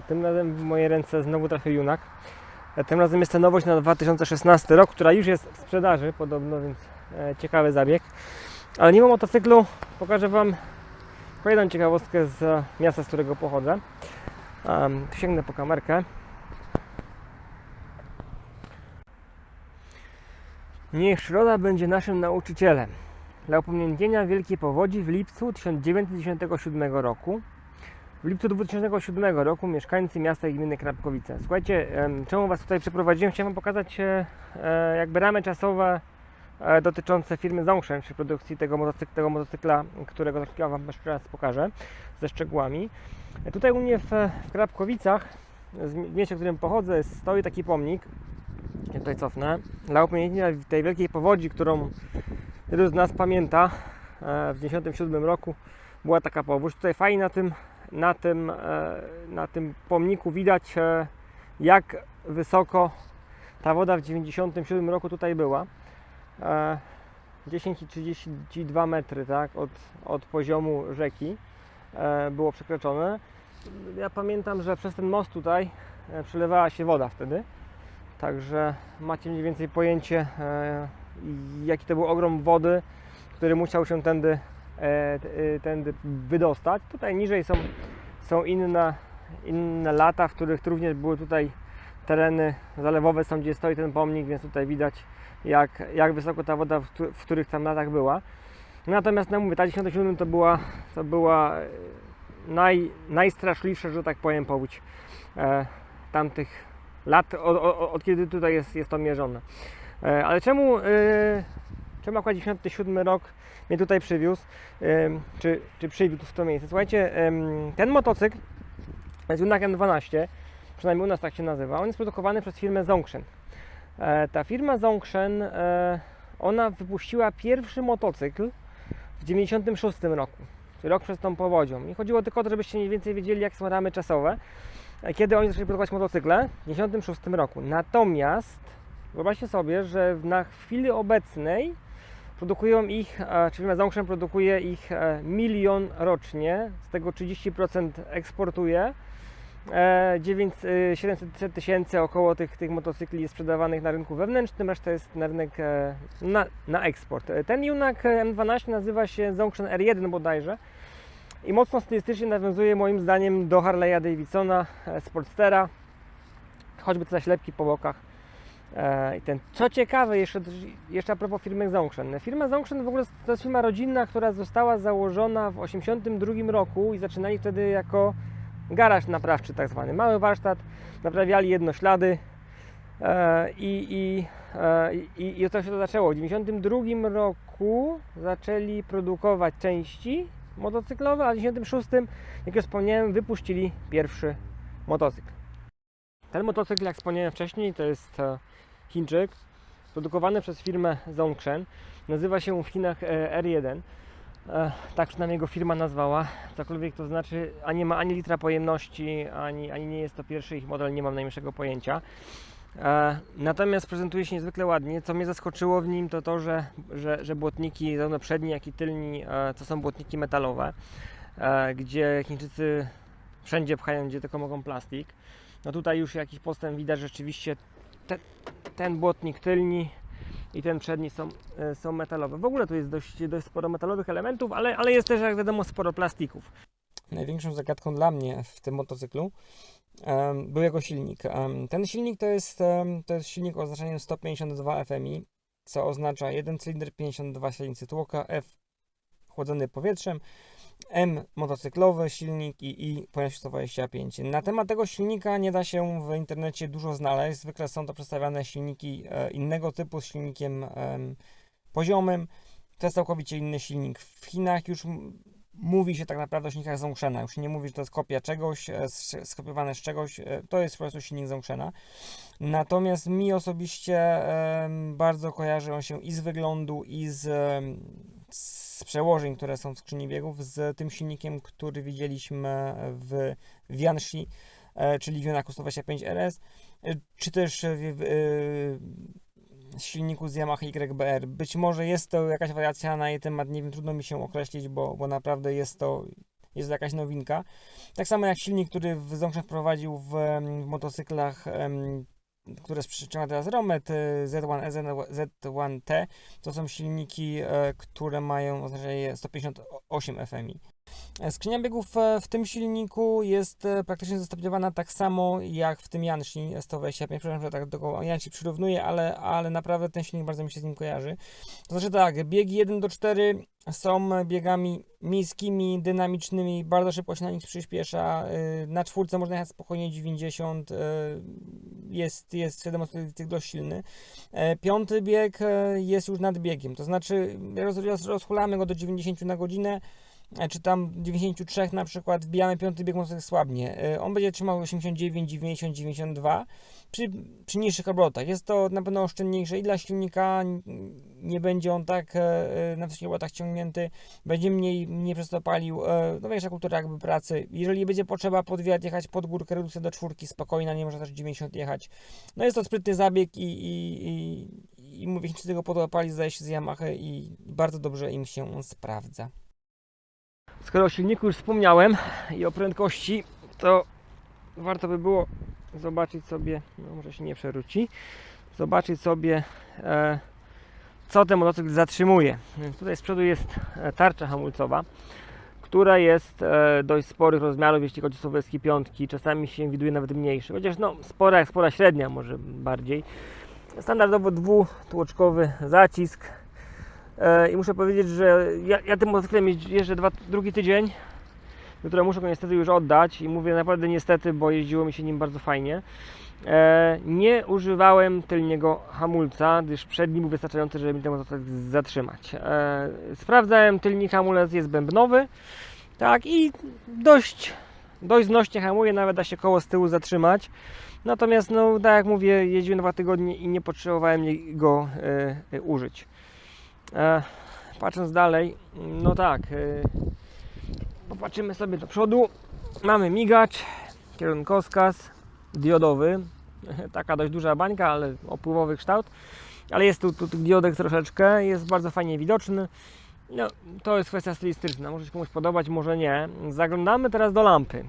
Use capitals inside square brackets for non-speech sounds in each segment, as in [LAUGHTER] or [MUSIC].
Tym razem w moje ręce znowu trafił Junak. E, Tym razem jest to nowość na 2016 rok, która już jest w sprzedaży podobno, więc e, ciekawy zabieg. Ale mimo motocyklu pokażę Wam kolejną ciekawostkę z miasta, z którego pochodzę. Um, sięgnę po kamerkę. Niech przyroda będzie naszym nauczycielem. Dla upamiętnienia Wielkiej Powodzi w lipcu 1997 roku w lipcu 2007 roku mieszkańcy miasta i gminy Krapkowice. Słuchajcie, em, czemu Was tutaj przeprowadziłem? Chciałem Wam pokazać e, e, jakby ramy czasowe e, dotyczące firmy Zongshen, czy produkcji tego, motocyk- tego motocykla, którego za chwilę Wam jeszcze raz pokażę ze szczegółami. Tutaj u mnie w, w Krapkowicach, w mieście, w którym pochodzę, stoi taki pomnik. Ja tutaj cofnę. Dla upamiętnienia tej wielkiej powodzi, którą wielu z nas pamięta w 1997 roku była taka powódź. Tutaj fajnie na tym na tym, e, na tym pomniku widać, e, jak wysoko ta woda w 97 roku tutaj była. E, 10 i 32 metry tak, od, od poziomu rzeki e, było przekroczone. Ja pamiętam, że przez ten most tutaj e, przelewała się woda wtedy. Także macie mniej więcej pojęcie, e, jaki to był ogrom wody, który musiał się tędy e, e, tędy wydostać. Tutaj niżej są, są inne, inne lata, w których również były tutaj tereny zalewowe, są gdzie stoi ten pomnik, więc tutaj widać jak, jak wysoko ta woda w, w których tam latach była. Natomiast no mówię, ta 97 to była, to była e, naj, najstraszliwsza, że tak powiem, powódź e, tamtych lat, od, od, od kiedy tutaj jest, jest to mierzone. E, ale czemu, e, czemu akurat 97 rok mnie tutaj przywiózł, czy, czy przywiózł w to miejsce. Słuchajcie, ten motocykl jest Hyundai M12, przynajmniej u nas tak się nazywa. On jest produkowany przez firmę Zongshen. E, ta firma Zongshen, e, ona wypuściła pierwszy motocykl w 96 roku, czyli rok przed tą powodzią. I chodziło tylko o to, żebyście mniej więcej wiedzieli, jak są ramy czasowe, e, kiedy oni zaczęli produkować motocykle w 96 roku. Natomiast wyobraźcie sobie, że na chwili obecnej produkują ich, e, czyli firma Zongshen produkuje ich e, milion rocznie, z tego 30% eksportuje. E, 900 e, 700 tysięcy około tych, tych motocykli jest sprzedawanych na rynku wewnętrznym, reszta jest na rynek na, na eksport. Ten Junak M12 nazywa się Zongshen R1 bodajże i mocno stylistycznie nawiązuje moim zdaniem do Harley'a Davidsona, Sportstera, choćby te zaślepki po bokach. E, I ten, co ciekawe, jeszcze, jeszcze a propos firmy Zongshen. Firma Zongshen w ogóle to jest firma rodzinna, która została założona w 1982 roku i zaczynali wtedy jako garaż naprawczy tak zwany. Mały warsztat, naprawiali jednoślady e, i, i, e, i, i się to zaczęło. W 1992 roku zaczęli produkować części motocyklowe, a w 1996, jak już wspomniałem, wypuścili pierwszy motocykl. Ten motocykl, jak wspomniałem wcześniej, to jest Chińczyk, produkowany przez firmę Zongshen. Nazywa się w Chinach e, R1. E, Tak przynajmniej jego firma nazwała. Cokolwiek to znaczy, a nie ma ani litra pojemności, ani, ani nie jest to pierwszy ich model, nie mam najmniejszego pojęcia. E, Natomiast prezentuje się niezwykle ładnie. Co mnie zaskoczyło w nim, to to, że, że, że błotniki, zarówno przedni, jak i tylni, to są błotniki metalowe, gdzie Chińczycy wszędzie pchają, gdzie tylko mogą plastik. No tutaj już jakiś postęp widać, rzeczywiście te, ten błotnik tylni i ten przedni są, e, są metalowe. W ogóle tu jest dość, dość sporo metalowych elementów, ale, ale jest też, jak wiadomo, sporo plastików. Największą zagadką dla mnie w tym motocyklu em, był jego silnik. Em, ten silnik to jest, em, to jest silnik o oznaczeniem 152 FMI, co oznacza jeden cylinder, 52 silnicy tłoka, F chłodzony powietrzem, M motocyklowy silnik i I pojemność 125. Na temat tego silnika nie da się w internecie dużo znaleźć. Zwykle są to przedstawiane silniki e, innego typu z silnikiem em, poziomym. To jest całkowicie inny silnik. W Chinach już mówi się tak naprawdę o silnikach Zongshena. Już nie mówi, że to jest kopia czegoś, e, skopiowane z czegoś. e, To jest po prostu silnik Zongshena. Natomiast mi osobiście bardzo kojarzy on się i z wyglądu, i z, em, z przełożeń, które są w skrzyni biegów, z tym silnikiem, który widzieliśmy w Vianshi, e, czyli w Yonaku 125 RS, czy też w, w, e, silniku z Yamaha YBR. Być może jest to jakaś wariacja na jej temat, nie wiem, trudno mi się określić, bo, bo naprawdę jest to jest jakaś nowinka. Tak samo jak silnik, który Zongshan wprowadził w, w motocyklach, które sprzyczyna teraz Romet, y, Z1, Z1T, to są silniki, e, które mają oznaczenie 158 FMI. E, Skrzynia biegów e, w tym silniku jest e, praktycznie zestopniowana tak samo jak w tym Janshi 125. Przepraszam, że tak do tego Janshi przyrównuję, ale, ale naprawdę ten silnik bardzo mi się z nim kojarzy. To znaczy tak, biegi 1 do 4 są biegami miejskimi, dynamicznymi, bardzo szybko się na nich przyspiesza. y, Na czwórce można jechać spokojnie 90, y, jest, jest wiadomo tych dość silny. E, Piąty bieg e, jest już nad biegiem, to znaczy roz, roz, rozchulamy go do 90 na godzinę, e, czy tam 93 na przykład, wbijamy piąty bieg mocno słabnie. E, On będzie trzymał 89, 90, 92 przy, przy niższych obrotach. Jest to na pewno oszczędniejsze i dla silnika, nie będzie on tak e, e, na wysokich obrotach ciągnięty, będzie mniej, mniej przez to palił, e, no większa kultura jakby pracy. Jeżeli będzie potrzeba podwiat jechać pod górkę, redukcja do czwórki, spokojna, nie można też 90 jechać. No jest to sprytny zabieg i, i, i, i mówię, Chińczycy tego podłapali zdaje się z Yamaha i bardzo dobrze im się sprawdza. Skoro o silniku już wspomniałem i o prędkości, to warto by było zobaczyć sobie, no może się nie przewróci, zobaczyć sobie e, co ten motocykl zatrzymuje. Tutaj z przodu jest e, tarcza hamulcowa, która jest e, dość sporych rozmiarów, jeśli chodzi o słoweńskie piątki. Czasami się widuje nawet mniejszy, chociaż no spora jak spora średnia może bardziej. Standardowo dwutłoczkowy zacisk. E, I muszę powiedzieć, że ja, ja tym motocyklem jeżdżę dwa, drugi tydzień, jutro muszę go niestety już oddać i mówię naprawdę niestety, bo jeździło mi się nim bardzo fajnie. E, nie używałem tylniego hamulca, gdyż przedni był wystarczający, żeby mi ten motocykl zatrzymać. E, sprawdzałem, tylnik hamulec jest bębnowy, tak i dość, dość znośnie hamuje, nawet da się koło z tyłu zatrzymać. Natomiast, no tak jak mówię, jeździłem dwa tygodnie i nie potrzebowałem go użyć. E, patrząc dalej, no tak, e, popatrzymy sobie do przodu. Mamy migacz, kierunkowskaz diodowy. [LAUGHS] Taka dość duża bańka, ale opływowy kształt. Ale jest tu, tu, tu diodek troszeczkę, jest bardzo fajnie widoczny. No, to jest kwestia stylistyczna, może się komuś podobać, może nie. Zaglądamy teraz do lampy.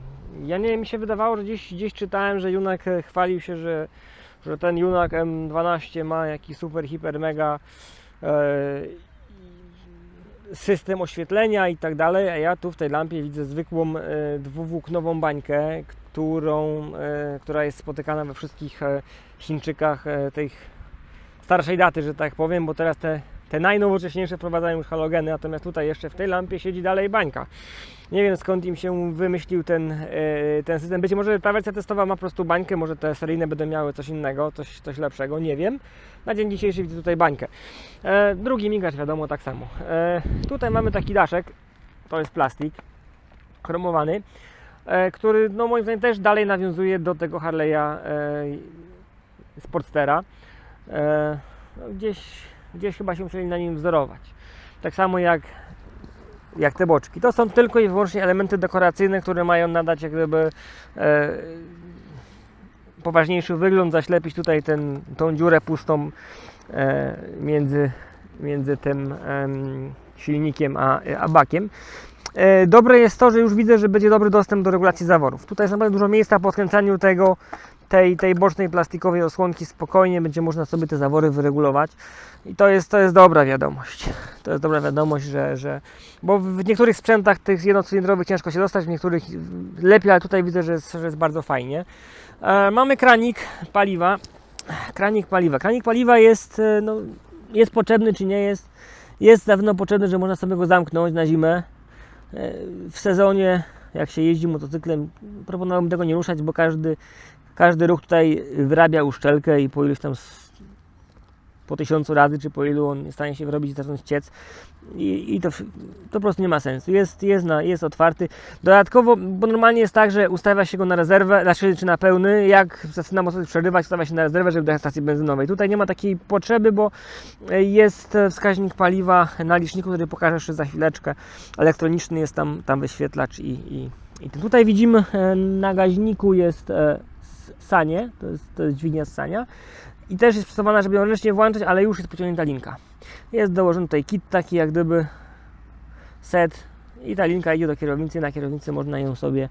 Ja nie mi się wydawało, że gdzieś, gdzieś czytałem, że Junak e, chwalił się, że, że ten Junak M12 ma jakiś super, hiper, mega system oświetlenia i tak dalej, a ja tu w tej lampie widzę zwykłą e, dwuwłóknową bańkę, którą, e, która jest spotykana we wszystkich e, Chińczykach e, tych starszej daty, że tak powiem, bo teraz te, te najnowocześniejsze wprowadzają już halogeny, natomiast tutaj jeszcze w tej lampie siedzi dalej bańka. Nie wiem skąd im się wymyślił ten, e, ten system. Być może ta wersja testowa ma po prostu bańkę, może te seryjne będą miały coś innego, coś, coś lepszego, nie wiem. Na dzień dzisiejszy widzę tutaj bańkę. E, drugi migacz wiadomo tak samo. E, tutaj mamy taki daszek, to jest plastik chromowany, e, który no moim zdaniem też dalej nawiązuje do tego Harley'a e, Sportstera. E, no, gdzieś, gdzieś chyba się musieli na nim wzorować. Tak samo jak, jak te boczki. To są tylko i wyłącznie elementy dekoracyjne, które mają nadać jak gdyby e, poważniejszy wygląd, zaślepić tutaj ten, tą dziurę pustą e, między, między tym em, silnikiem a, a bakiem. E, Dobre jest to, że już widzę, że będzie dobry dostęp do regulacji zaworów. Tutaj jest naprawdę dużo miejsca po odkręcaniu tego, tej, tej bocznej plastikowej osłonki spokojnie będzie można sobie te zawory wyregulować. I to jest, to jest dobra wiadomość. To jest dobra wiadomość, że, że bo w niektórych sprzętach tych jednocylindrowych ciężko się dostać, w niektórych lepiej, ale tutaj widzę, że jest, że jest bardzo fajnie. E, mamy kranik paliwa. Kranik paliwa. Kranik paliwa jest, e, no, jest potrzebny czy nie jest. Jest na pewno potrzebny, że można sobie go zamknąć na zimę. E, W sezonie, jak się jeździ motocyklem, proponowałbym tego nie ruszać, bo każdy, każdy ruch tutaj wyrabia uszczelkę i po iluś tam po tysiącu razy, czy po ilu on stanie się wyrobić i zacząć ciec. I, i to, to po prostu nie ma sensu. Jest, jest, na, jest otwarty. Dodatkowo, bo normalnie jest tak, że ustawia się go na rezerwę, znaczy czy na pełny, jak zaczyna mocno przerywać, ustawia się na rezerwę, żeby do stacji benzynowej. Tutaj nie ma takiej potrzeby, bo e, jest e, wskaźnik paliwa na liczniku, który pokażę jeszcze za chwileczkę. Elektroniczny jest tam, tam wyświetlacz i, i, i tutaj widzimy e, na gaźniku jest sanie, to jest, to jest dźwignia z sania i też jest przystosowana, żeby ją ręcznie włączać, ale już jest pociągnięta linka. Jest dołożony tutaj kit taki jak gdyby set i ta linka idzie do kierownicy, na kierownicy można ją sobie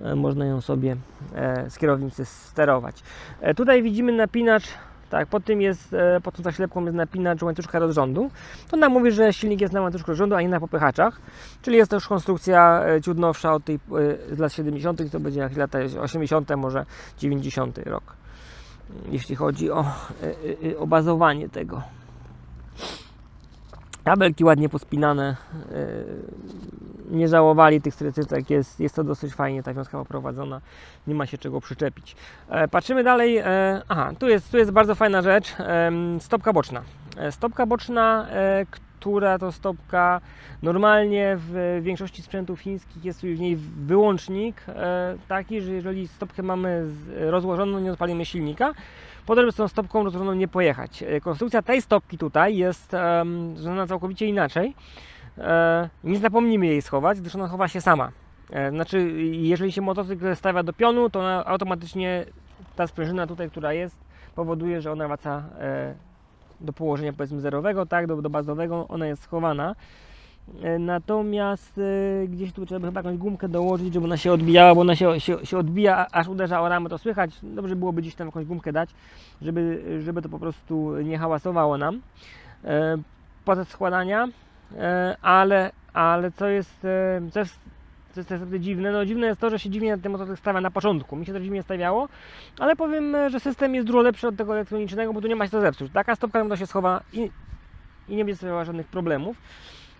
e, można ją sobie e, z kierownicy sterować. E, tutaj widzimy napinacz, tak, pod tym jest, e, pod tą zaślepką jest napinacz łańcuszka rozrządu. To nam mówi, że silnik jest na łańcuszku rozrządu, a nie na popychaczach, czyli jest to już konstrukcja e, ciut nowsza od tej e, z lat 70., to będzie jakieś lata 80., może 90. rok, jeśli chodzi o, o bazowanie tego. Kabelki ładnie pospinane. Nie żałowali tych trytytek. Jest, jest to dosyć fajnie ta wiązka poprowadzona. Nie ma się czego przyczepić. E, Patrzymy dalej. e, Aha, tu jest, tu jest bardzo fajna rzecz. em, Stopka boczna. E, Stopka boczna, e, która to stopka normalnie w większości sprzętów chińskich jest w niej wyłącznik e, taki, że jeżeli stopkę mamy rozłożoną, nie odpalimy silnika. Po drodze z tą stopką rozłożoną nie pojechać. E, Konstrukcja tej stopki tutaj jest um, całkowicie inaczej. E, nie zapomnijmy jej schować, gdyż ona chowa się sama. E, znaczy, jeżeli się motocykl stawia do pionu, to automatycznie ta sprężyna tutaj, która jest, powoduje, że ona wraca e, do położenia powiedzmy zerowego, tak, do, do bazowego, ona jest schowana. Natomiast gdzieś tu trzeba chyba jakąś gumkę dołożyć, żeby ona się odbijała, bo ona się, się, się odbija, aż uderza o ramę, to słychać. Dobrze byłoby gdzieś tam jakąś gumkę dać, żeby, żeby to po prostu nie hałasowało nam e, podczas składania. E, ale, ale co jest, e, co jest co jest niestety dziwne, no dziwne jest to, że się dziwnie tym motocykl stawia na początku. Mi się to dziwnie stawiało, ale powiem, e, że system jest dużo lepszy od tego elektronicznego, bo tu nie ma się co zepsuć. Taka stopka pewno się schowa i, i nie będzie sprawiała żadnych problemów.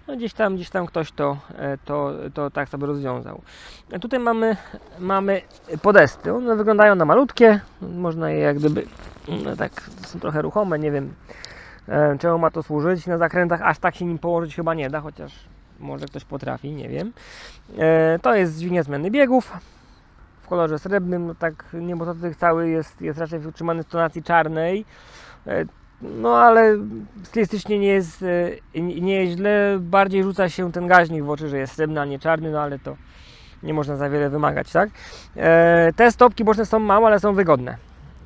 No gdzieś tam, gdzieś tam ktoś to, e, to, to tak sobie rozwiązał. E, Tutaj mamy, mamy podesty. One wyglądają na malutkie. Można je jak gdyby no tak są trochę ruchome. Nie wiem e, czemu ma to służyć. Na zakrętach aż tak się nim położyć chyba nie da, chociaż może ktoś potrafi, nie wiem. E, To jest dźwignia zmiany biegów w kolorze srebrnym. No tak nie, cały jest, jest raczej utrzymany w tonacji czarnej. E, no ale stylistycznie nie jest, e, nie jest źle, bardziej rzuca się ten gaźnik w oczy, że jest srebrny, a nie czarny, no ale to nie można za wiele wymagać, tak? E, te stopki boczne są małe, ale są wygodne.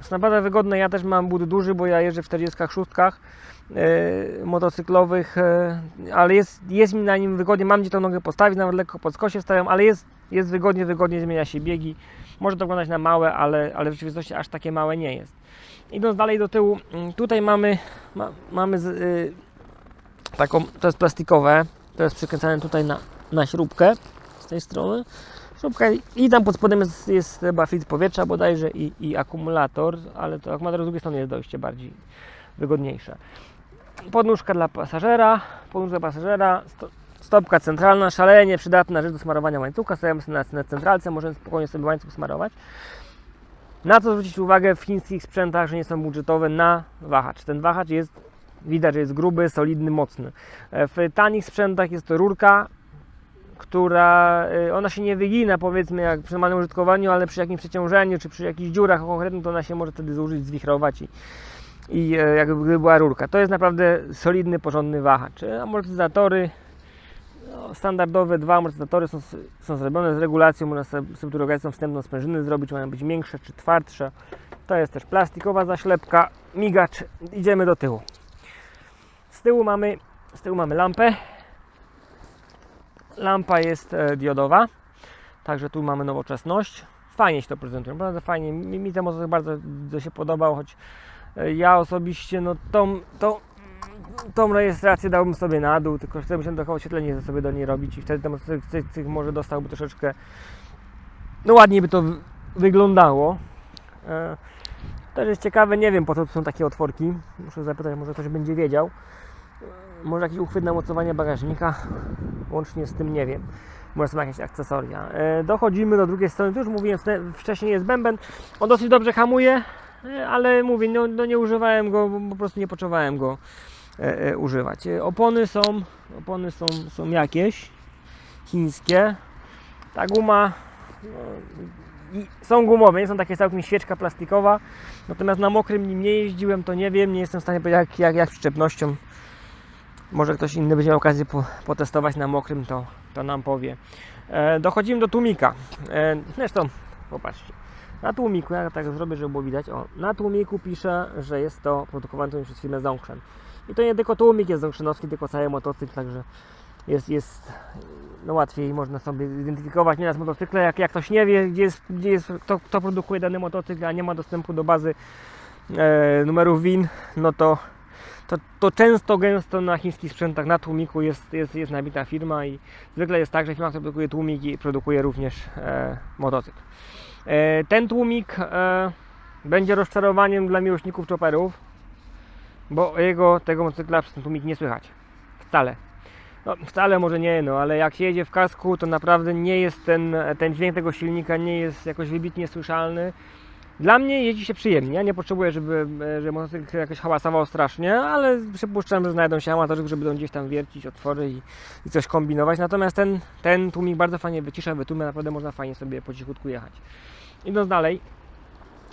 Są naprawdę wygodne, ja też mam but duży, bo ja jeżdżę w 46 e, motocyklowych, e, ale jest, jest mi na nim wygodnie, mam gdzie tą nogę postawić, nawet lekko pod skosie stawiam, ale jest, jest wygodnie, wygodnie zmienia się biegi. Może to wyglądać na małe, ale, ale w rzeczywistości aż takie małe nie jest. Idąc dalej do tyłu, mm, tutaj mamy, ma, mamy z, y, taką, to jest plastikowe, to jest przykręcane tutaj na, na śrubkę z tej strony. Śrubka i tam pod spodem jest, jest chyba filtr powietrza bodajże i, i akumulator, ale to akumulator z drugiej strony jest dojście bardziej wygodniejsze. Podnóżka dla pasażera, podnóżka pasażera, sto, stopka centralna, szalenie przydatna rzecz do smarowania łańcucha, stawiamy sobie na, na centralce, możemy spokojnie sobie łańcuch smarować. Na co zwrócić uwagę w chińskich sprzętach, że nie są budżetowe na wahacz. Ten wahacz jest, widać, że jest gruby, solidny, mocny. E, W tanich sprzętach jest to rurka, która, y, ona się nie wygina powiedzmy jak przy normalnym użytkowaniu, ale przy jakimś przeciążeniu czy przy jakichś dziurach konkretnych, to ona się może wtedy zużyć, zwichrować i, i e, jakby była rurka. To jest naprawdę solidny, porządny wahacz. E, Amortyzatory, no, standardowe dwa amortyzatory są, są zrobione z regulacją, można sobie, regulacją wstępną sprężyny zrobić, mają być większe czy twardsze. To jest też plastikowa zaślepka, migacz. Idziemy do tyłu. Z tyłu mamy, z tyłu mamy lampę. Lampa jest e, diodowa, także tu mamy nowoczesność. Fajnie się to prezentuje, naprawdę fajnie. Mi, mi ten motocykl bardzo to się podobał, choć ja osobiście no tą, tą, tą rejestrację dałbym sobie na dół, tylko że musiałem trochę oświetlenie sobie do niej robić i wtedy ten motocykl cy- cyk może dostałby troszeczkę no ładniej by to wyglądało. E, też jest ciekawe, nie wiem po co są takie otworki. Muszę zapytać, może ktoś będzie wiedział. E, Może jakiś uchwyt na mocowanie bagażnika, łącznie z tym nie wiem. Może są jakieś akcesoria. E, Dochodzimy do drugiej strony. Tu już mówiłem, wcześniej jest bęben. On dosyć dobrze hamuje, ale mówię, no, no nie używałem go, po prostu nie potrzebowałem go e, e, używać. E, Opony są, opony są, są jakieś chińskie. Ta guma no, są gumowe, nie są takie całkiem świeczka plastikowa. Natomiast na mokrym nim nie jeździłem, to nie wiem, nie jestem w stanie powiedzieć jak, jak, jak przyczepnością. Może ktoś inny będzie miał okazję po, potestować na mokrym, to, to nam powie. E, dochodzimy do tłumika. E, zresztą, popatrzcie. Na tłumiku, ja tak zrobię, żeby było widać. O, na tłumiku pisze, że jest to produkowany przez firmę Zongshen. I to nie tylko tłumik jest zongszynowski, tylko cały motocykl, także jest, jest no łatwiej można sobie zidentyfikować nieraz motocykle, jak, jak ktoś nie wie, gdzie jest, gdzie jest kto, kto produkuje dany motocykl, a nie ma dostępu do bazy e, numerów WIN, no to, to, to często, gęsto na chińskich sprzętach, na tłumiku jest, jest, jest nabita firma i zwykle jest tak, że firma, która produkuje tłumik produkuje również e, motocykl. E, ten tłumik e, będzie rozczarowaniem dla miłośników chopperów, bo jego, tego motocykla przez ten tłumik nie słychać. Wcale. No, wcale może nie, no ale jak się jedzie w kasku, to naprawdę nie jest ten, ten dźwięk tego silnika nie jest jakoś wybitnie słyszalny. Dla mnie jeździ się przyjemnie. Ja nie potrzebuję, żeby, e, żeby motocykl jakoś hałasował strasznie, ale przypuszczam, że znajdą się amatorzy, którzy będą gdzieś tam wiercić otwory i, i coś kombinować. Natomiast ten, ten tłumik bardzo fajnie wycisza, wytłumia, naprawdę można fajnie sobie po cichutku jechać. Idąc dalej,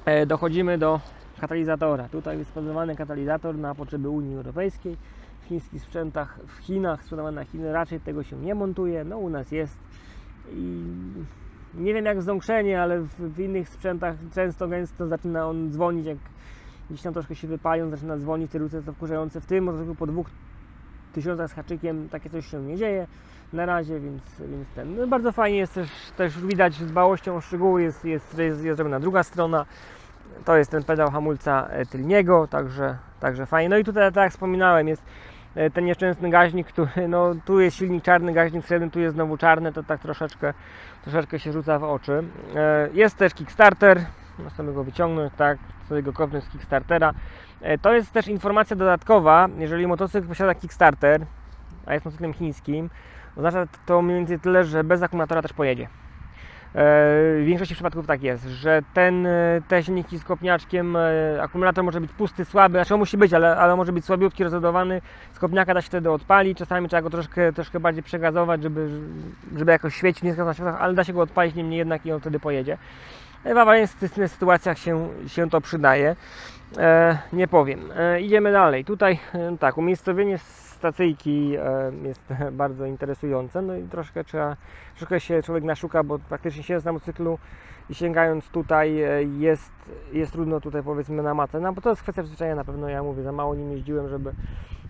e, dochodzimy do katalizatora. Tutaj jest sprawdzony katalizator na potrzeby Unii Europejskiej. W chińskich sprzętach, w Chinach, sprzedawany na Chiny, raczej tego się nie montuje. No u nas jest. I nie wiem jak w ząkrzenie, ale w, w innych sprzętach często, gęsto zaczyna on dzwonić, jak gdzieś tam troszkę się wypają, zaczyna dzwonić, te ruce to wkurzające. W tym motocyklu po dwóch tysiącach z haczykiem takie coś się nie dzieje na razie, więc, więc ten. No, bardzo fajnie jest też, też widać z dbałością o szczegóły, jest, jest, jest, jest zrobiona druga strona. To jest ten pedał hamulca tylniego, także, także fajnie. No i tutaj, tak jak wspominałem, jest ten nieszczęsny gaźnik, który, no tu jest silnik czarny, gaźnik srebrny, tu jest znowu czarny, to tak troszeczkę, troszeczkę się rzuca w oczy. E, Jest też Kickstarter, można go wyciągnąć, tak, sobie go kopnąć z Kickstartera. E, To jest też informacja dodatkowa, jeżeli motocykl posiada Kickstarter, a jest motocyklem chińskim, oznacza to mniej więcej tyle, że bez akumulatora też pojedzie. E, W większości przypadków tak jest, że ten, e, te silniki z kopniaczkiem, e, akumulator może być pusty, słaby, znaczy on musi być, ale, ale może być słabiutki, rozładowany, z kopniaka da się wtedy odpalić, czasami trzeba go troszkę, troszkę bardziej przegazować, żeby, żeby jakoś świecić, nie na światłach, ale da się go odpalić, niemniej jednak i on wtedy pojedzie. W awaryjnych sytuacjach się, się to przydaje, nie powiem. Idziemy dalej, tutaj tak, umiejscowienie stacyjki e, jest [LAUGHS] bardzo interesujące, no i troszkę trzeba, troszkę się człowiek naszuka, bo praktycznie siedząc na motocyklu i sięgając tutaj e, jest, jest trudno tutaj powiedzmy na matę, no bo to jest kwestia przyzwyczajenia na pewno, ja mówię, za mało nim jeździłem, żeby,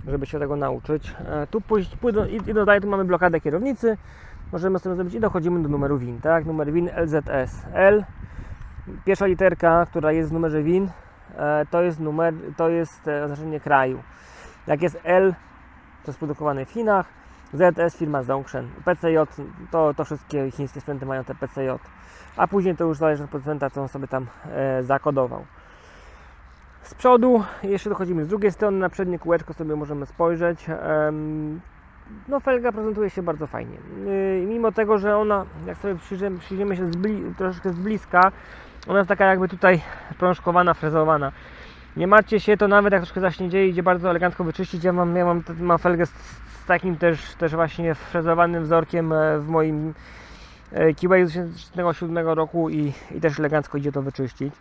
żeby się tego nauczyć. E, Tu pójść, idąc dalej, tu mamy blokadę kierownicy, możemy sobie zrobić i dochodzimy do numeru WIN, tak, numer WIN LZS L, pierwsza literka, która jest w numerze WIN, to jest numer, to jest oznaczenie kraju. Jak jest L, to jest produkowane w Chinach, ZS firma Zongshen, PCJ, to, to wszystkie chińskie sprzęty mają te PCJ, a później to już zależy od producenta, co on sobie tam e, zakodował. Z przodu, jeszcze dochodzimy z drugiej strony, na przednie kółeczko sobie możemy spojrzeć. Em, no felga prezentuje się bardzo fajnie. Yy, mimo tego, że ona, jak sobie przyjrzymy, przyjrzymy się z bli, troszeczkę z bliska, ona jest taka jakby tutaj prążkowana, frezowana. Nie martwcie się, to nawet jak troszkę zaśniedzie idzie bardzo elegancko wyczyścić. Ja mam, ja mam, mam felgę z, z takim też, też właśnie frezowanym wzorkiem e, w moim Kiwaju z 2007 roku i, i też elegancko idzie to wyczyścić.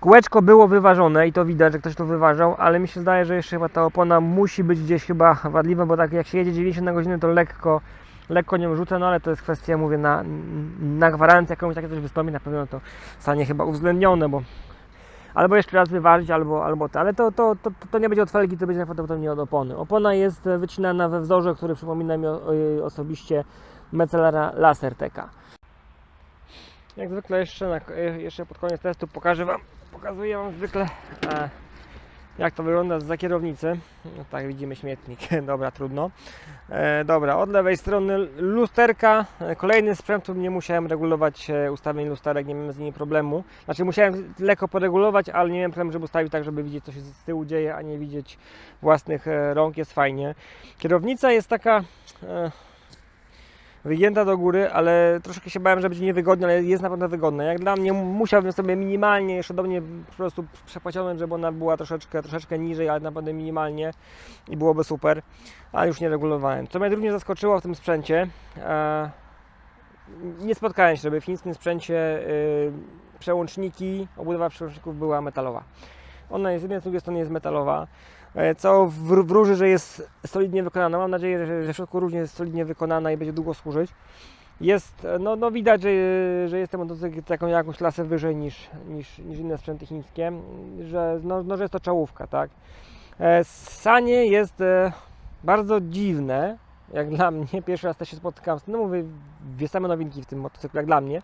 Kółeczko było wyważone i to widać, że ktoś to wyważał, ale mi się zdaje, że jeszcze chyba ta opona musi być gdzieś chyba wadliwa, bo tak jak się jedzie 90 na godzinę, to lekko, lekko nią rzucę, no ale to jest kwestia, mówię, na, na gwarancję jakąś takie coś wystąpi, na pewno to zostanie chyba uwzględnione, bo albo jeszcze raz wyważyć, albo, albo to, ale to, to, to, to nie będzie od felgi, to będzie najprawdopodobniej od opony. Opona jest e, wycinana we wzorze, który przypomina mi osobiście Metzelera Laserteka. Jak zwykle jeszcze, na, e, jeszcze pod koniec testu pokażę Wam, pokazuję Wam zwykle e, jak to wygląda za kierownicy. No, tak widzimy śmietnik, [LAUGHS] dobra, trudno. E, dobra, od lewej strony lusterka, e, kolejny sprzęt, który nie musiałem regulować e, ustawień lusterek, nie miałem z nimi problemu. Znaczy musiałem lekko poregulować, ale nie miałem problemu, żeby ustawić tak, żeby widzieć co się z tyłu dzieje, a nie widzieć własnych e, rąk, jest fajnie. Kierownica jest taka... E, wygięta do góry, ale troszkę się bałem, że będzie niewygodnie, ale jest naprawdę wygodna. Jak dla mnie musiałbym sobie minimalnie jeszcze do mnie po prostu przepociągnąć, żeby ona była troszeczkę, troszeczkę niżej, ale naprawdę minimalnie i byłoby super, ale już nie regulowałem. Co mnie również zaskoczyło w tym sprzęcie, e, nie spotkałem się, żeby w chińskim sprzęcie y, przełączniki, obudowa przełączników była metalowa. Ona jest z jednej, z drugiej strony jest metalowa, e, co wr- wróży, że jest solidnie wykonana. Mam nadzieję, że, że w środku również jest solidnie wykonana i będzie długo służyć. Jest, e, no, no widać, że, że jest ten motocykl taką jakąś klasę wyżej niż, niż, niż inne sprzęty chińskie, że, no, no, że jest to czołówka, tak. E, Sanie jest e, bardzo dziwne, jak dla mnie. [LAUGHS] Pierwszy raz też się spotykam z tym, no mówię, same nowinki w tym motocyklu, jak dla mnie.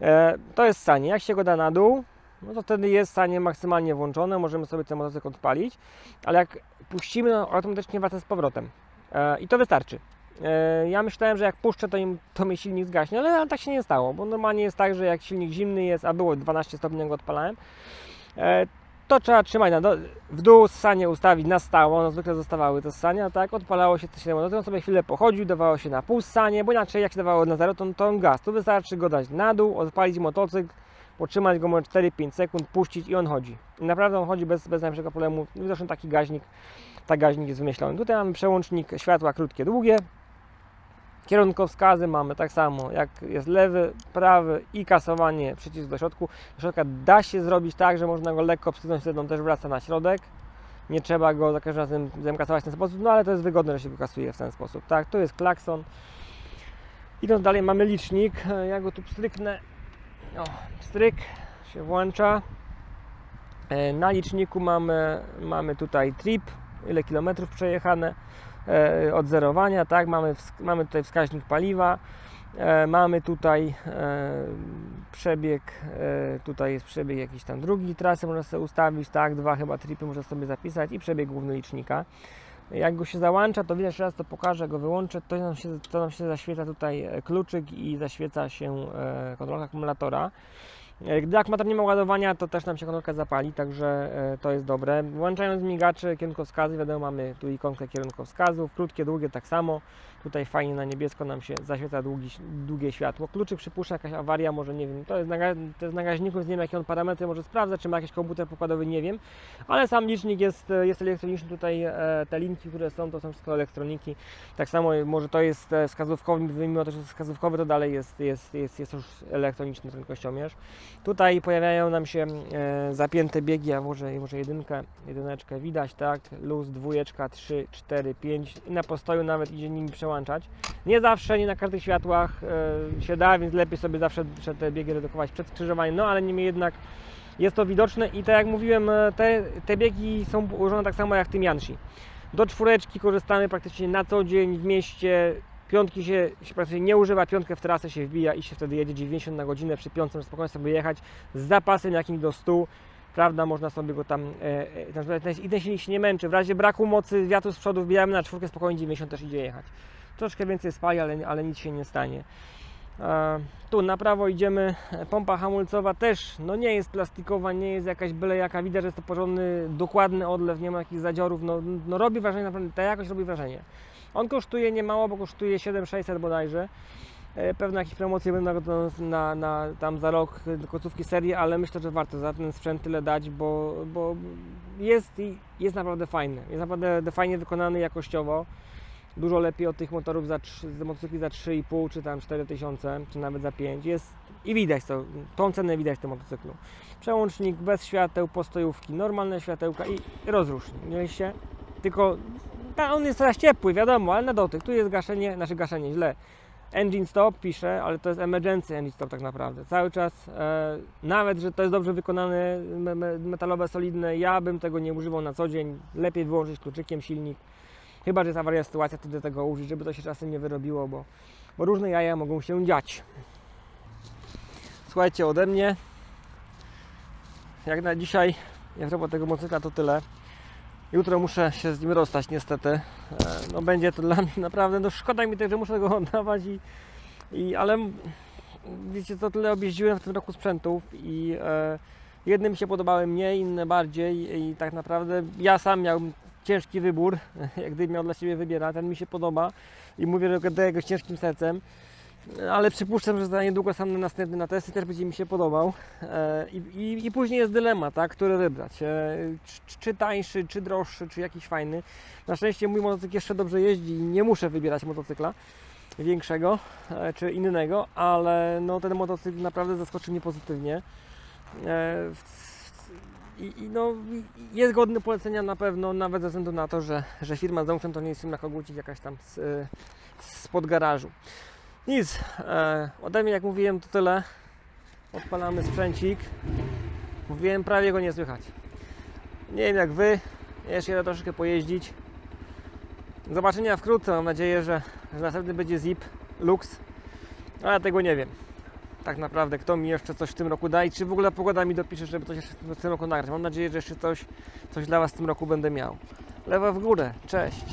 E, to jest sanie. Jak się go da na dół, no to wtedy jest sanie maksymalnie włączone, możemy sobie ten motocykl odpalić, ale jak puścimy, no automatycznie wraca z powrotem. E, I to wystarczy. E, Ja myślałem, że jak puszczę, to, im, to mi silnik zgaśnie, ale, ale tak się nie stało, bo normalnie jest tak, że jak silnik zimny jest, a było 12 stopni, jak go odpalałem, e, to trzeba trzymać na do, w dół, sanie ustawić na stałe, no zwykle zostawały te sania, tak, odpalało się się no to sobie chwilę pochodził, dawało się na pół sanie, bo inaczej jak się dawało na zero, to, to on gaz, tu wystarczy go dać na dół, odpalić motocykl, potrzymać go może 4-5 sekund, puścić i on chodzi. I naprawdę on chodzi bez, bez najmniejszego problemu, zresztą taki gaźnik, tak gaźnik jest wymyślony. Tutaj mamy przełącznik światła krótkie, długie, Kierunkowskazy mamy tak samo, jak jest lewy, prawy i kasowanie przycisk do środku. Do środka da się zrobić tak, że można go lekko przycisnąć, wtedy on też wraca na środek. Nie trzeba go za każdym razem zamkasować w ten sposób, no ale to jest wygodne, że się go kasuje w ten sposób. Tak, tu jest klakson. Idąc dalej mamy licznik. Ja go tu pstryknę. O, stryk się włącza. E, Na liczniku mamy, mamy tutaj trip, ile kilometrów przejechane e, od zerowania, tak, mamy, mamy tutaj wskaźnik paliwa, e, mamy tutaj przebieg, tutaj jest przebieg jakiś tam drugi trasy można sobie ustawić, tak, dwa chyba tripy można sobie zapisać i przebieg główny licznika. Jak go się załącza, to widać, raz to pokażę, go wyłączę, to nam się, to nam się zaświeca tutaj e, kluczyk i zaświeca się e, kontrolka akumulatora. E, Gdy akumulator nie ma ładowania, to też nam się kontrolka zapali, także to jest dobre. Włączając migacze, kierunkowskazy, wiadomo, mamy tu ikonkę kierunkowskazów, krótkie, długie tak samo. Tutaj fajnie na niebiesko nam się zaświeca długi, długie światło. Kluczyk przypuszcza jakaś awaria, może nie wiem, to jest na, ga- to jest na nie wiem jakie on parametry może sprawdza, czy ma jakiś komputer pokładowy, nie wiem. Ale sam licznik jest, e, jest elektroniczny, tutaj e, te linki, które są, to są wszystko elektroniki. Tak samo może to jest e, wskazówkowy, mimo to, że jest wskazówkowy, to dalej jest, jest, jest, jest już elektroniczny prędkościomierz. Tutaj pojawiają nam się e, zapięte biegi, ja może, może jedynkę, jedyneczkę widać, tak, luz, dwójeczka, trzy, cztery, pięć i na postoju nawet idzie nimi Nie zawsze, nie na każdych światłach e, się da, więc lepiej sobie zawsze te biegi redukować przed skrzyżowaniem, no ale niemniej jednak jest to widoczne i tak jak mówiłem, e, te, te biegi są ułożone tak samo jak tym Janshi. Do czwóreczki korzystamy praktycznie na co dzień w mieście. Piątki się, się praktycznie nie używa, piątkę w trasę się wbija i się wtedy jedzie 90 na godzinę przy piątce, spokojnie sobie jechać z zapasem jakimś do 100. Prawda, można sobie go tam, e, e, i ten silnik się nie męczy. W razie braku mocy wiatru z przodu wbijamy na czwórkę, spokojnie 90 też idzie jechać. Troszkę więcej spali, ale, ale nic się nie stanie. Tu na prawo idziemy, pompa hamulcowa też, no nie jest plastikowa, nie jest jakaś byle jaka, widać, że jest to porządny, dokładny odlew, nie ma jakichś zadziorów, no, no robi wrażenie, naprawdę ta jakość robi wrażenie. On kosztuje niemało, bo kosztuje 7600 bodajże. E, Pewne jakieś promocje będą na, na, tam za rok e, końcówki serii, ale myślę, że warto za ten sprzęt tyle dać, bo, bo jest, jest naprawdę fajny. Jest naprawdę fajnie wykonany jakościowo. Dużo lepiej od tych motorów za 3, z motocykli za 3,5 czy tam 4000, czy nawet za 5. Jest i widać to, tą cenę widać w tym motocyklu. Przełącznik bez świateł, postojówki, normalne światełka i rozrusznik. Mieliście? Tylko ta, on jest coraz ciepły, wiadomo, ale na dotyk. Tu jest gaszenie, nasze gaszenie źle. Engine stop pisze, ale to jest emergency engine stop tak naprawdę. Cały czas, e, nawet że to jest dobrze wykonane, me, metalowe, solidne, ja bym tego nie używał na co dzień. Lepiej wyłączyć kluczykiem silnik. Chyba, że jest awaria sytuacja, wtedy tego użyć, żeby to się czasem nie wyrobiło, bo, bo różne jaja mogą się dziać. Słuchajcie, ode mnie jak na dzisiaj, jak propos tego motocykla to tyle. Jutro muszę się z nim rozstać niestety. E, No będzie to dla mnie [LAUGHS] naprawdę, no szkoda mi też, że muszę go oddawać i, i ale wiecie co, tyle objeździłem w tym roku sprzętów i e, jedne mi się podobały mniej, inne bardziej i tak naprawdę ja sam miałem ciężki wybór, [LAUGHS] jak gdybym miał dla siebie wybierać, ten mi się podoba i mówię, że daję go z ciężkim sercem. Ale przypuszczam, że za niedługo sam następny na testy też będzie mi się podobał. E, I, i, i później jest dylemat, tak, który wybrać. E, czy, czy tańszy, czy droższy, czy jakiś fajny. Na szczęście mój motocykl jeszcze dobrze jeździ i nie muszę wybierać motocykla większego e, czy innego, ale no, ten motocykl naprawdę zaskoczył mnie pozytywnie. I, i no, jest godny polecenia na pewno, nawet ze względu na to, że, że firma z Dączem to nie jest firma kogucik jakaś tam z, e, spod garażu. Nic, e, ode mnie jak mówiłem to tyle. Odpalamy sprzęcik. Mówiłem, prawie go nie słychać. Nie wiem jak wy, jeszcze jadę troszeczkę pojeździć. Zobaczenia wkrótce. Mam nadzieję, że, że następny będzie Zip Lux. Ale tego nie wiem. Tak naprawdę, kto mi jeszcze coś w tym roku da i czy w ogóle pogoda mi dopisze, żeby coś jeszcze w tym roku nagrać. Mam nadzieję, że jeszcze coś, coś dla Was w tym roku będę miał. Lewa w górę. Cześć.